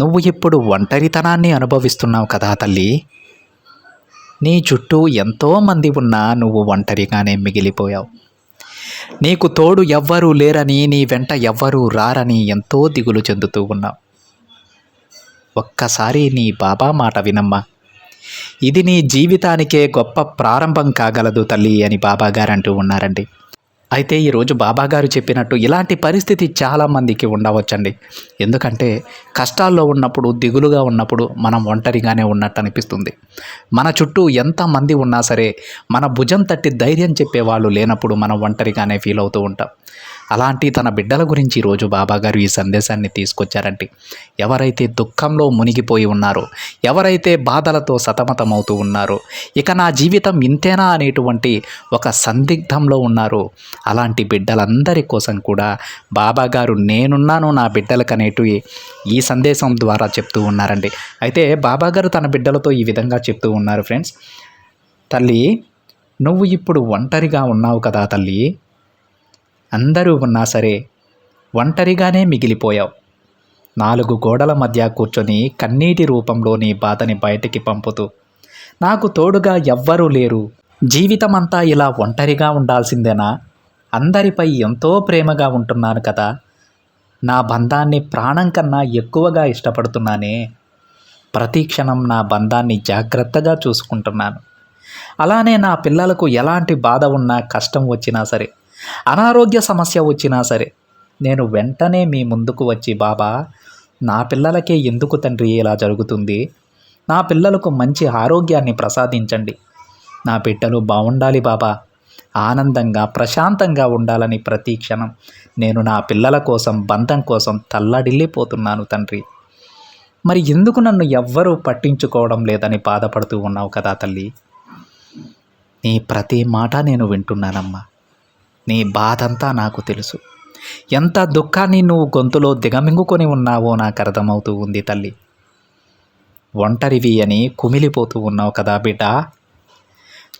నువ్వు ఇప్పుడు ఒంటరితనాన్ని అనుభవిస్తున్నావు కదా తల్లి. నీ చుట్టూ ఎంతోమంది ఉన్నా నువ్వు ఒంటరిగానే మిగిలిపోయావు. నీకు తోడు ఎవ్వరూ లేరని నీ వెంట ఎవ్వరూ రారని ఎంతో దిగులు చెందుతూ ఉన్నావు. ఒక్కసారి నీ బాబా మాట వినమ్మా. ఇది నీ జీవితానికే గొప్ప ప్రారంభం కాగలదు తల్లి అని బాబాగారు అంటూ ఉన్నారండి. అయితే ఈరోజు బాబాగారు చెప్పినట్టు ఇలాంటి పరిస్థితి చాలామందికి ఉండవచ్చండి. ఎందుకంటే కష్టాల్లో ఉన్నప్పుడు దిగులుగా ఉన్నప్పుడు మనం ఒంటరిగానే ఉన్నట్టు అనిపిస్తుంది. మన చుట్టూ ఎంతమంది ఉన్నా సరే మన భుజం తట్టి ధైర్యం చెప్పే వాళ్ళు లేనప్పుడు మనం ఒంటరిగానే ఫీల్ అవుతూ ఉంటాం. అలాంటి తన బిడ్డల గురించి ఈరోజు బాబాగారు ఈ సందేశాన్ని తీసుకొచ్చారంటే ఎవరైతే దుఃఖంలో మునిగిపోయి ఉన్నారో ఎవరైతే బాధలతో సతమతమవుతూ ఉన్నారో ఇక నా జీవితం ఇంతేనా అనేటువంటి ఒక సందిగ్ధంలో ఉన్నారో అలాంటి బిడ్డలందరి కోసం కూడా బాబాగారు నేనున్నాను నా బిడ్డలకు అనేటివి ఈ సందేశం ద్వారా చెప్తూ ఉన్నారండి. అయితే బాబాగారు తన బిడ్డలతో ఈ విధంగా చెప్తూ ఉన్నారు ఫ్రెండ్స్. తల్లి నువ్వు ఇప్పుడు ఒంటరిగా ఉన్నావు కదా తల్లి అందరూ ఉన్నా సరే ఒంటరిగానే మిగిలిపోయావు. నాలుగు గోడల మధ్య కూర్చొని కన్నీటి రూపంలో నీ బాధని బయటికి పంపుతూ నాకు తోడుగా ఎవ్వరూ లేరు. జీవితమంతా ఇలా ఒంటరిగా ఉండాల్సిందేనా? అందరిపై ఎంతో ప్రేమగా ఉంటున్నాను కదా. నా బంధాన్ని ప్రాణం కన్నా ఎక్కువగా ఇష్టపడుతున్నానే. ప్రతి క్షణం నా బంధాన్ని జాగ్రత్తగా చూసుకుంటున్నాను. అలానే నా పిల్లలకు ఎలాంటి బాధ ఉన్నా కష్టం వచ్చినా సరే అనారోగ్య సమస్య వచ్చినా సరే నేను వెంటనే మీ ముందుకు వచ్చి బాబా నా పిల్లలకే ఎందుకు తండ్రి ఇలా జరుగుతుంది? నా పిల్లలకు మంచి ఆరోగ్యాన్ని ప్రసాదించండి. నా బిడ్డలు బాగుండాలి బాబా. ఆనందంగా ప్రశాంతంగా ఉండాలని ప్రతి క్షణం నేను నా పిల్లల కోసం బంధం కోసం తల్లడిల్లిపోతున్నాను తండ్రి. మరి ఎందుకు నన్ను ఎవ్వరూ పట్టించుకోవడం లేదని బాధపడుతూ ఉన్నావు కదా తల్లి? నీ ప్రతి మాట నేను వింటున్నానమ్మా. నీ బాధంతా నాకు తెలుసు. ఎంత దుఃఖాన్ని నువ్వు గొంతులో దిగమింగుకొని ఉన్నావో నాకు అర్థమవుతూ ఉంది తల్లి. ఒంటరివి అని కుమిలిపోతూ ఉన్నావు కదా బిడ్డ.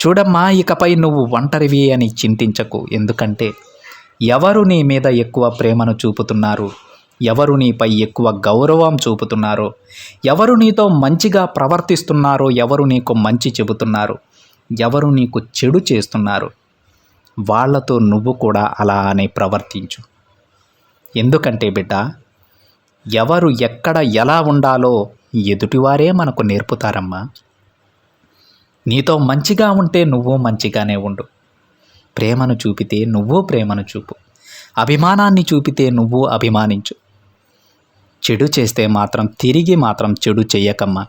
చూడమ్మా ఇకపై నువ్వు ఒంటరివి అని చింతించకు. ఎందుకంటే ఎవరు నీ మీద ఎక్కువ ప్రేమను చూపుతున్నారు? ఎవరు నీపై ఎక్కువ గౌరవం చూపుతున్నారో? ఎవరు నీతో మంచిగా ప్రవర్తిస్తున్నారో ఎవరు నీకు మంచి చెబుతున్నారు? ఎవరు నీకు చెడు చేస్తున్నారు? వాళ్ళతో నువ్వు కూడా అలానే ప్రవర్తించు. ఎందుకంటే బిడ్డ ఎవరు ఎక్కడ ఎలా ఉండాలో ఎదుటివారే మనకు నేర్పుతారమ్మా. నీతో మంచిగా ఉంటే నువ్వు మంచిగానే ఉండు. ప్రేమను చూపితే నువ్వు ప్రేమను చూపు. అభిమానాన్ని చూపితే నువ్వు అభిమానించు. చెడు చేస్తే మాత్రం తిరిగి మాత్రం చెడు చెయ్యకమ్మా.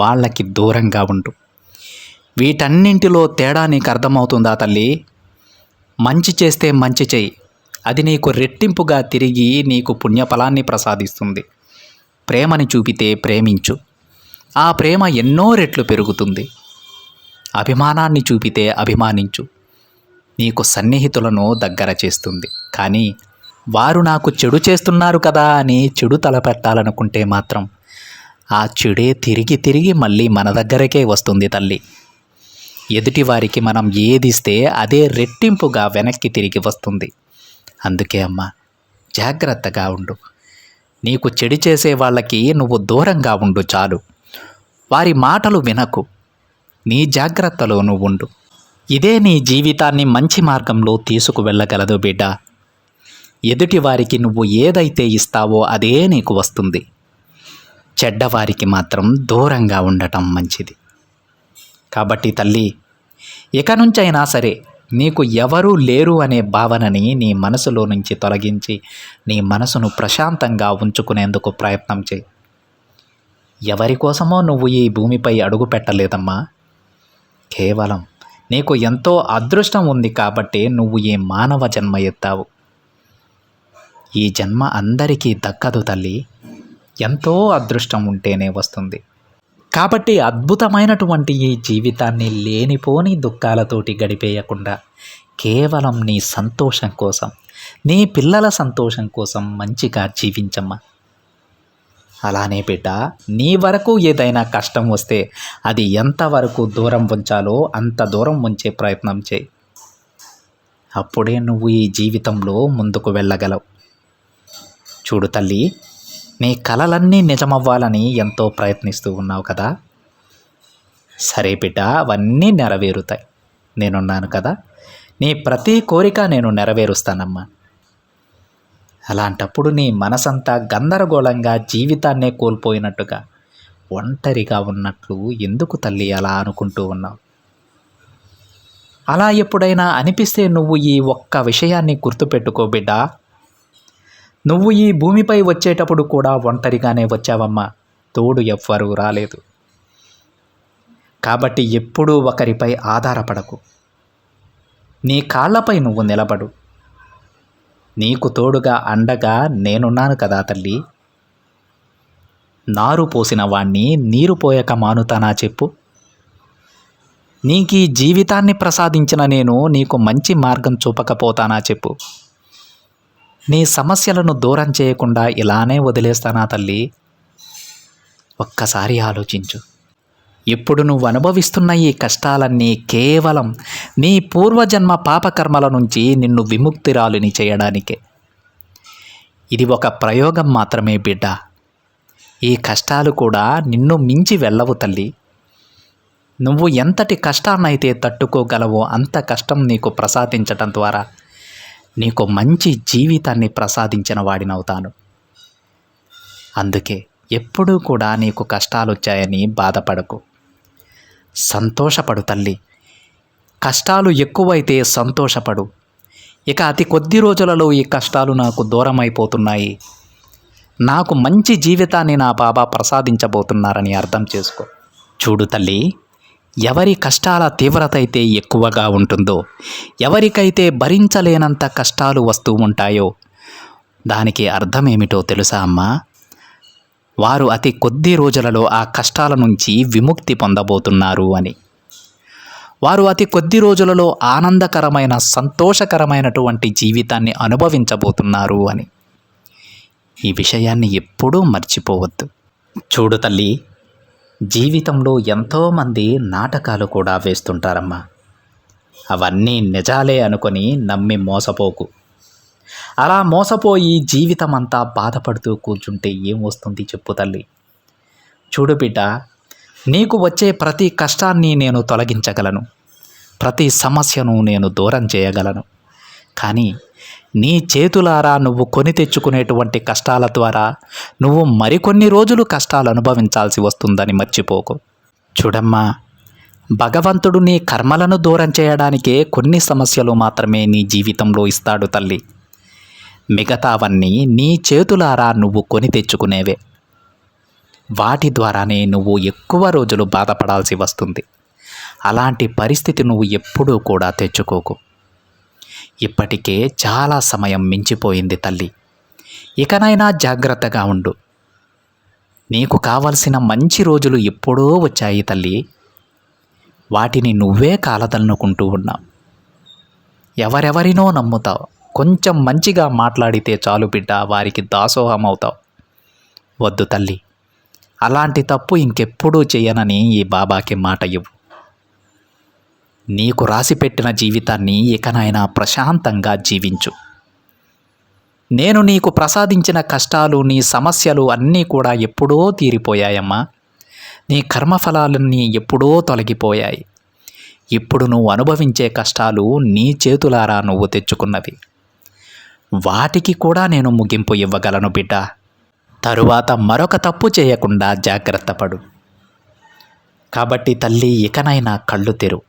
వాళ్ళకి దూరంగా ఉండు. వీటన్నింటిలో తేడా నీకు అర్థమవుతుందా తల్లి? మంచి చేస్తే మంచి చెయ్యి అది నీకు రెట్టింపుగా తిరిగి నీకు పుణ్యఫలాన్ని ప్రసాదిస్తుంది. ప్రేమని చూపితే ప్రేమించు. ఆ ప్రేమ ఎన్నో రెట్లు పెరుగుతుంది. అభిమానాన్ని చూపితే అభిమానించు. నీకు సన్నిహితులను దగ్గర చేస్తుంది. కానీ వారు నాకు చెడు చేస్తున్నారు కదా అని చెడు తలపెట్టాలనుకుంటే మాత్రం ఆ చెడే తిరిగి తిరిగి మళ్ళీ మన దగ్గరకే వస్తుంది తల్లి. ఎదుటివారికి మనం ఏదిస్తే అదే రెట్టింపుగా వెనక్కి తిరిగి వస్తుంది. అందుకే అమ్మా జాగ్రత్తగా ఉండు. నీకు చెడు చేసే వాళ్ళకి నువ్వు దూరంగా ఉండు చాలు. వారి మాటలు వినకు. నీ జాగ్రత్తలో నువ్వు ఉండు. ఇదే నీ జీవితాన్ని మంచి మార్గంలో తీసుకువెళ్ళగలదు బిడ్డ. ఎదుటివారికి నువ్వు ఏదైతే ఇస్తావో అదే నీకు వస్తుంది. చెడ్డవారికి మాత్రం దూరంగా ఉండటం మంచిది. కాబట్టి తల్లి ఇక నుంచైనా సరే నీకు ఎవరూ లేరు అనే భావనని నీ మనసులో నుంచి తొలగించి నీ మనసును ప్రశాంతంగా ఉంచుకునేందుకు ప్రయత్నం చేయి. ఎవరి కోసమో నువ్వు ఈ భూమిపై అడుగు పెట్టలేదమ్మా. కేవలం నీకు ఎంతో అదృష్టం ఉంది కాబట్టి నువ్వు ఈ మానవ జన్మ ఎత్తావు. ఈ జన్మ అందరికీ దక్కదు తల్లి. ఎంతో అదృష్టం ఉంటేనే వస్తుంది. కాబట్టి అద్భుతమైనటువంటి ఈ జీవితాన్ని లేనిపోని దుఃఖాలతోటి గడిపేయకుండా కేవలం నీ సంతోషం కోసం నీ పిల్లల సంతోషం కోసం మంచిగా జీవించమ్మా. అలానే బిడ్డ నీ వరకు ఏదైనా కష్టం వస్తే అది ఎంతవరకు దూరం ఉంచాలో అంత దూరం ఉంచే ప్రయత్నం చేయి. అప్పుడే నువ్వు ఈ జీవితంలో ముందుకు వెళ్ళగలవు. చూడు తల్లి నీ కలలన్నీ నిజమవ్వాలని ఎంతో ప్రయత్నిస్తూ ఉన్నావు కదా? సరే బిడ్డ అవన్నీ నెరవేరుతాయి. నేనున్నాను కదా? నీ ప్రతి కోరిక నేను నెరవేరుస్తానమ్మా. అలాంటప్పుడు నీ మనసంతా గందరగోళంగా జీవితాన్నే కోల్పోయినట్టుగా ఒంటరిగా ఉన్నట్లు ఎందుకు తల్లి అలా అనుకుంటూ ఉన్నావు? అలా ఎప్పుడైనా అనిపిస్తే నువ్వు ఈ ఒక్క విషయాన్ని గుర్తుపెట్టుకో బిడ్డా. నువ్వు ఈ భూమిపై వచ్చేటప్పుడు కూడా ఒంటరిగానే వచ్చావమ్మా. తోడు ఎవ్వరూ రాలేదు. కాబట్టి ఎప్పుడూ ఒకరిపై ఆధారపడకు. నీ కాళ్ళపై నువ్వు నిలబడు. నీకు తోడుగా అండగా నేనున్నాను కదా తల్లి. నారు పోసిన వాణ్ణి నీరు పోయక మానుతానా చెప్పు. నీకు ఈ జీవితాన్ని ప్రసాదించిన నేను నీకు మంచి మార్గం చూపకపోతానా చెప్పు. నీ సమస్యలను దూరం చేయకుండా ఇలానే వదిలేస్తానా తల్లి? ఒక్కసారి ఆలోచించు. ఇప్పుడు నువ్వు అనుభవిస్తున్న ఈ కష్టాలన్నీ కేవలం నీ పూర్వజన్మ పాపకర్మల నుంచి నిన్ను విముక్తిరాలుని చేయడానికే. ఇది ఒక ప్రయోగం మాత్రమే బిడ్డ. ఈ కష్టాలు కూడా నిన్ను మించి వెళ్ళవు తల్లి. నువ్వు ఎంతటి కష్టాన్నైతే తట్టుకోగలవో అంత కష్టం నీకు ప్రసాదించటం ద్వారా. నీకు మంచి జీవితాన్ని ప్రసాదించిన వాడినవుతాను. అందుకే ఎప్పుడూ కూడా నీకు కష్టాలు వచ్చాయని బాధపడకు. సంతోషపడు తల్లి. కష్టాలు ఎక్కువైతే సంతోషపడు. ఇక అతి కొద్ది రోజులలో ఈ కష్టాలు నాకు దూరం అయిపోతున్నాయి నాకు మంచి జీవితాన్ని నా బాబా ప్రసాదించబోతున్నారని అర్థం చేసుకో. చూడు తల్లి. ఎవరి కష్టాల తీవ్రత అయితే ఎక్కువగా ఉంటుందో ఎవరికైతే భరించలేనంత కష్టాలు వస్తూ ఉంటాయో దానికి అర్థం ఏమిటో తెలుసా అమ్మా? వారు అతి కొద్ది రోజులలో ఆ కష్టాల నుంచి విముక్తి పొందబోతున్నారు అని. వారు అతి కొద్ది రోజులలో ఆనందకరమైన సంతోషకరమైనటువంటి జీవితాన్ని అనుభవించబోతున్నారు అని. ఈ విషయాన్ని ఎప్పుడూ మర్చిపోవద్దు. చూడు తల్లి జీవితంలో ఎంతోమంది నాటకాలు కూడా వేస్తుంటారమ్మా. అవన్నీ నిజాలే అనుకొని నమ్మి మోసపోకు. అలా మోసపోయి జీవితం అంతా బాధపడుతూ కూర్చుంటే ఏం వస్తుంది చెప్పు తల్లి. చూడు బిడ్డ నీకు వచ్చే ప్రతి కష్టాన్ని నేను తొలగించగలను. ప్రతి సమస్యను నేను దూరం చేయగలను. కానీ నీ చేతులారా నువ్వు కొని తెచ్చుకునేటువంటి కష్టాల ద్వారా నువ్వు మరికొన్ని రోజులు కష్టాలు అనుభవించాల్సి వస్తుందని మర్చిపోకు. చూడమ్మా భగవంతుడు నీ కర్మలను దూరం చేయడానికే కొన్ని సమస్యలు మాత్రమే నీ జీవితంలో ఇస్తాడు తల్లి. మిగతావన్నీ నీ చేతులారా నువ్వు కొని తెచ్చుకునేవే. వాటి ద్వారానే నువ్వు ఎక్కువ రోజులు బాధపడాల్సి వస్తుంది. అలాంటి పరిస్థితి నువ్వు ఎప్పుడూ కూడా తెచ్చుకోకు. ఇప్పటికే చాలా సమయం మించిపోయింది తల్లి. ఇకనైనా జాగ్రత్తగా ఉండు. నీకు కావలసిన మంచి రోజులు ఎప్పుడో వచ్చాయి తల్లి. వాటిని నువ్వే కాలదన్నుకుంటూ ఉన్నావు ఎవరెవరినో నమ్ముతావు. కొంచెం మంచిగా మాట్లాడితే చాలు బిడ్డ వారికి దాసోహం అవుతావు వద్దు తల్లి. అలాంటి తప్పు ఇంకెప్పుడూ చేయనని ఈ బాబాకి మాట ఇవ్వు. నీకు రాసిపెట్టిన జీవితాన్ని ఇకనైనా ప్రశాంతంగా జీవించు. నేను నీకు ప్రసాదించిన కష్టాలు నీ సమస్యలు అన్నీ కూడా ఎప్పుడో తీరిపోయాయమ్మా. నీ కర్మఫలాలన్నీ ఎప్పుడో తొలగిపోయాయి. ఇప్పుడు నువ్వు అనుభవించే కష్టాలు నీ చేతులారా నువ్వు తెచ్చుకున్నవి. వాటికి కూడా నేను ముగింపు ఇవ్వగలను బిడ్డ. తరువాత మరొక తప్పు చేయకుండా జాగ్రత్త పడు. కాబట్టి తల్లి ఇకనైనా కళ్ళు తెరు.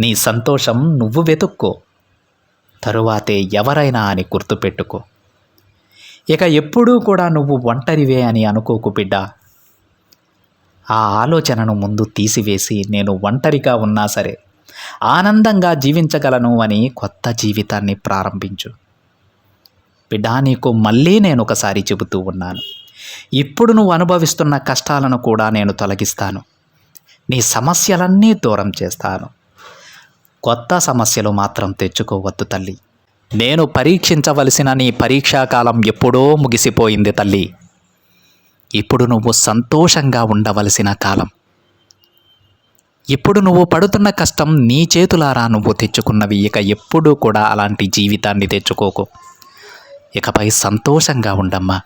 నీ సంతోషం నువ్వు వెతుక్కో. తరువాతే ఎవరైనా అని గుర్తుపెట్టుకో ఇక ఎప్పుడూ కూడా నువ్వు ఒంటరివే అని అనుకోకు బిడ్డ. ఆ ఆలోచనను ముందు తీసివేసి నేను ఒంటరిగా ఉన్నా సరే ఆనందంగా జీవించగలను అని కొత్త జీవితాన్ని ప్రారంభించు. బిడ్డ నీకు మళ్ళీ నేను ఒకసారి చెబుతూ ఉన్నాను. ఇప్పుడు నువ్వు అనుభవిస్తున్న కష్టాలను కూడా నేను తొలగిస్తాను. నీ సమస్యలన్నీ దూరం చేస్తాను. కొత్త సమస్యలు మాత్రం తెచ్చుకోవద్దు తల్లి. నేను పరీక్షించవలసిన నీ పరీక్షాకాలం ఎప్పుడో ముగిసిపోయింది తల్లి. ఇప్పుడు నువ్వు సంతోషంగా ఉండవలసిన కాలం. ఇప్పుడు నువ్వు పడుతున్న కష్టం నీ చేతులారా నువ్వు తెచ్చుకున్నవి ఇక ఎప్పుడూ కూడా అలాంటి జీవితాన్ని తెచ్చుకోకు. ఇకపై సంతోషంగా ఉండమ్మా.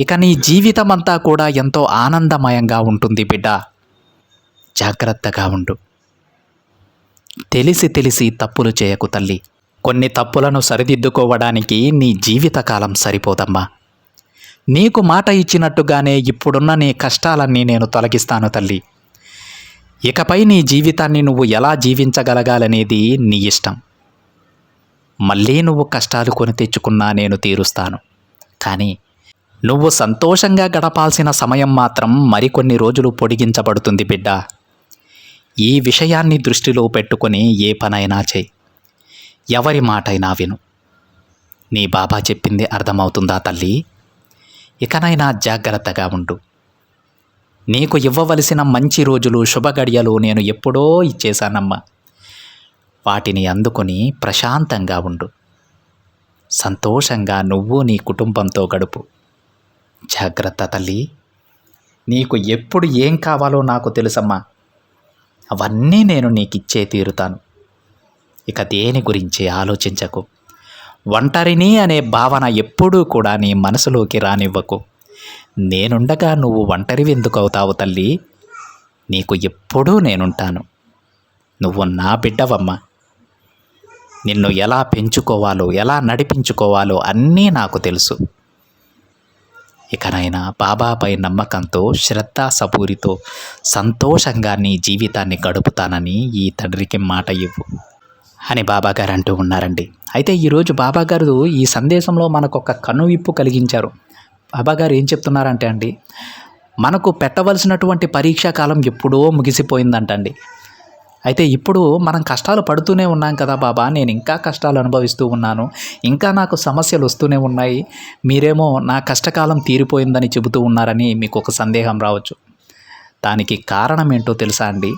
ఇక నీ జీవితం అంతా కూడా ఎంతో ఆనందమయంగా ఉంటుంది బిడ్డ. జాగ్రత్తగా ఉండు. తెలిసి తెలిసి తప్పులు చేయకు తల్లి. కొన్ని తప్పులను సరిదిద్దుకోవడానికి నీ జీవితకాలం సరిపోదమ్మా. నీకు మాట ఇచ్చినట్టుగానే ఇప్పుడున్న నీ కష్టాలన్నీ నేను తొలగిస్తాను తల్లి. ఇకపై నీ జీవితాన్ని నువ్వు ఎలా జీవించగలగాలనేది నీ ఇష్టం. మళ్ళీ నువ్వు కష్టాలు కొని తెచ్చుకున్నా నేను తీరుస్తాను. కానీ నువ్వు సంతోషంగా గడపాల్సిన సమయం మాత్రం మరికొన్ని రోజులు పొడిగించబడుతుంది బిడ్డ. ఈ విషయాన్ని దృష్టిలో పెట్టుకొని ఏ పనైనా చేయి. ఎవరి మాటైనా విను. నీ బాబా చెప్పింది అర్థమవుతుందా తల్లి? ఇకనైనా జాగ్రత్తగా ఉండు. నీకు ఇవ్వవలసిన మంచి రోజులు శుభగడియలు నేను ఎప్పుడో ఇచ్చేశానమ్మా. వాటిని అందుకొని ప్రశాంతంగా ఉండు. సంతోషంగా నువ్వు నీ కుటుంబంతో గడుపు. జాగ్రత్త తల్లి. నీకు ఎప్పుడు ఏం కావాలో నాకు తెలుసమ్మా. అవన్నీ నేను నీకు ఇచ్చే తీరుతాను. ఇక దేని గురించి ఆలోచించకు. ఒంటరిని అనే భావన ఎప్పుడూ కూడా నీ మనసులోకి రానివ్వకు. నేనుండగా నువ్వు ఒంటరివి ఎందుకు అవుతావు తల్లి? నీకు ఎప్పుడూ నేనుంటాను. నువ్వు నా బిడ్డవమ్మా. నిన్ను ఎలా పెంచుకోవాలో ఎలా నడిపించుకోవాలో అన్నీ నాకు తెలుసు. ఇకనైనా బాబాపై నమ్మకంతో శ్రద్ధా సపూరితో సంతోషంగా నీ జీవితాన్ని గడుపుతానని ఈ తండ్రికి మాట ఇవ్వు. అని బాబాగారు అంటూ ఉన్నారండి. అయితే ఈరోజు బాబాగారు ఈ సందేశంలో మనకు ఒక కనువిప్పు కలిగించారు. బాబాగారు ఏం చెప్తున్నారంటే అండి మనకు పెట్టవలసినటువంటి పరీక్షా కాలం ఎప్పుడో ముగిసిపోయిందంటండి. అయితే ఇప్పుడు మనం కష్టాలు పడుతూనే ఉన్నాం కదా బాబా. నేను ఇంకా కష్టాలు అనుభవిస్తూ ఉన్నాను. ఇంకా నాకు సమస్యలు వస్తూనే ఉన్నాయి. మీరేమో నా కష్టకాలం తీరిపోయిందని చెబుతూ ఉన్నారని మీకు ఒక సందేహం రావచ్చు. దానికి కారణం ఏంటో తెలుసా అండి?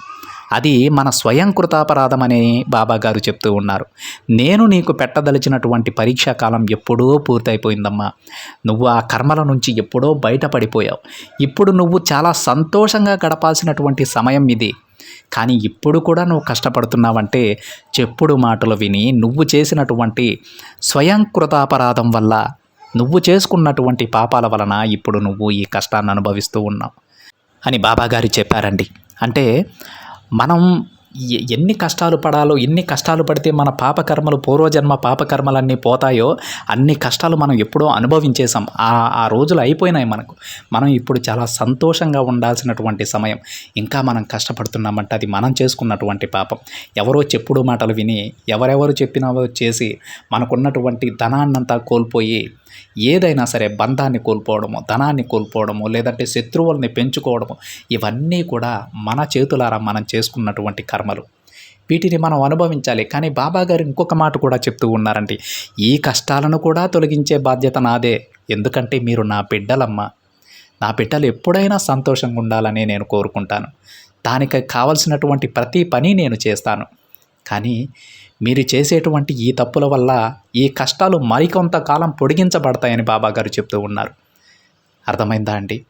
అది మన స్వయం కృతాపరాధం అని బాబా గారు చెప్తూ ఉన్నారు. నేను నీకు పెట్టదలిచినటువంటి పరీక్షా కాలం ఎప్పుడో పూర్తయిపోయిందమ్మా. నువ్వు ఆ కర్మల నుంచి ఎప్పుడో బయటపడిపోయావు. ఇప్పుడు నువ్వు చాలా సంతోషంగా గడపాల్సినటువంటి సమయం ఇది. కానీ ఇప్పుడు కూడా నువ్వు కష్టపడుతున్నావంటే చెప్పుడు మాటలు విని నువ్వు చేసినటువంటి స్వయంకృతాపరాధం వల్ల నువ్వు చేసుకున్నటువంటి పాపాల వలన ఇప్పుడు నువ్వు ఈ కష్టాన్ని అనుభవిస్తూ ఉన్నావు. అని బాబాగారు చెప్పారండి. అంటే మనం ఎన్ని కష్టాలు పడాలో ఎన్ని కష్టాలు పడితే మన పాపకర్మలు పూర్వజన్మ పాపకర్మలన్నీ పోతాయో అన్ని కష్టాలు మనం ఎప్పుడో అనుభవించేసాం ఆ ఆ రోజులు అయిపోయినాయి మనకు. మనం ఇప్పుడు చాలా సంతోషంగా ఉండాల్సినటువంటి సమయం. ఇంకా మనం కష్టపడుతున్నామంటే అది మనం చేసుకున్నటువంటి పాపం. ఎవరో చెప్పుడు మాటలు విని ఎవరెవరు చెప్పినావో చేసి మనకున్నటువంటి ధనాన్నంతా కోల్పోయి ఏదైనా సరే బంధాన్ని కోల్పోవడము ధనాన్ని కోల్పోవడము లేదంటే శత్రువుల్ని పెంచుకోవడము ఇవన్నీ కూడా మన చేతులారా మనం చేసుకున్నటువంటి కర్మలు. వీటిని మనం అనుభవించాలి. కానీ బాబా గారు ఇంకొక మాట కూడా చెప్తూ ఉన్నారండి. ఈ కష్టాలను కూడా తొలగించే బాధ్యత నాదే. ఎందుకంటే మీరు నా బిడ్డలమ్మ. నా బిడ్డలు ఎప్పుడైనా సంతోషంగా ఉండాలని నేను కోరుకుంటాను. దానికి కావలసినటువంటి ప్రతి పని నేను చేస్తాను. కానీ మీరు చేసేటువంటి ఈ తప్పుల వల్ల ఈ కష్టాలు మరికొంతకాలం పొడిగించబడతాయని బాబాగారు చెప్తూ ఉన్నారు. అర్థమైందా అండి?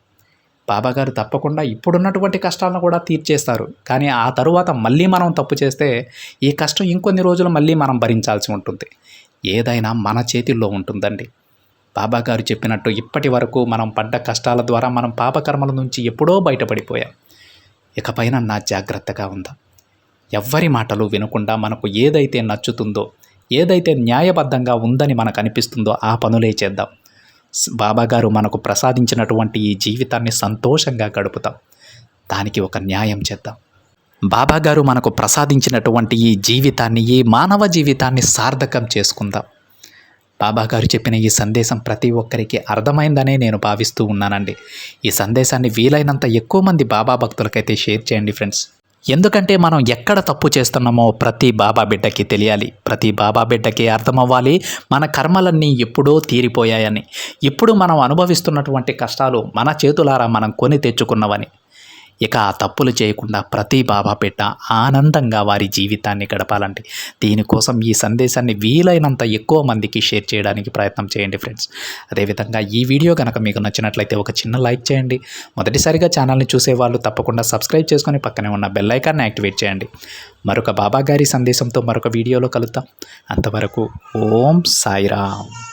బాబాగారు తప్పకుండా ఇప్పుడున్నటువంటి కష్టాలను కూడా తీర్చేస్తారు. కానీ ఆ తరువాత మళ్ళీ మనం తప్పు చేస్తే ఈ కష్టం ఇంకొన్ని రోజులు మళ్ళీ మనం భరించాల్సి ఉంటుంది. ఏదైనా మన చేతిల్లో ఉంటుందండి. బాబాగారు చెప్పినట్టు ఇప్పటి వరకు మనం పడ్డ కష్టాల ద్వారా మనం పాపకర్మల నుంచి ఎప్పుడో బయటపడిపోయాం. ఇకపైన నా జాగ్రత్తగా ఉందా. ఎవ్వరి మాటలు వినకుండా మనకు ఏదైతే నచ్చుతుందో ఏదైతే న్యాయబద్ధంగా ఉందని మనకు అనిపిస్తుందో ఆ పనులే చేద్దాం. బాబాగారు మనకు ప్రసాదించినటువంటి ఈ జీవితాన్ని సంతోషంగా గడుపుతాం. దానికి ఒక న్యాయం చేద్దాం. బాబాగారు మనకు ప్రసాదించినటువంటి ఈ జీవితాన్ని ఈ మానవ జీవితాన్ని సార్థకం చేసుకుందాం. బాబాగారు చెప్పిన ఈ సందేశం ప్రతి ఒక్కరికి అర్థమైందనే నేను భావిస్తూ ఉన్నానండి. ఈ సందేశాన్ని వీలైనంత ఎక్కువ మంది బాబా భక్తులకైతే షేర్ చేయండి ఫ్రెండ్స్. ఎందుకంటే మనం ఎక్కడ తప్పు చేస్తున్నామో ప్రతి బాబా బిడ్డకి తెలియాలి. ప్రతి బాబా బిడ్డకి అర్థమవ్వాలి. మన కర్మలన్నీ ఎప్పుడో తీరిపోయాయని. ఇప్పుడు మనం అనుభవిస్తున్నటువంటి కష్టాలు మన చేతులారా మనం కొని తెచ్చుకున్నవని. ఇక ఆ తప్పులు చేయకుండా ప్రతి బాబా బిడ్డ ఆనందంగా వారి జీవితాన్ని గడపాలండి దీనికోసం ఈ సందేశాన్ని వీలైనంత ఎక్కువ మందికి షేర్ చేయడానికి ప్రయత్నం చేయండి ఫ్రెండ్స్. అదేవిధంగా ఈ వీడియో కనుక మీకు నచ్చినట్లయితే ఒక చిన్న లైక్ చేయండి. మొదటిసారిగా ఛానల్ని చూసేవాళ్ళు తప్పకుండా సబ్స్క్రైబ్ చేసుకొని పక్కనే ఉన్న బెల్ ఐకాన్ని యాక్టివేట్ చేయండి. మరొక బాబా గారి సందేశంతో మరొక వీడియోలో కలుద్దాం. అంతవరకు ఓం సాయిరామ్.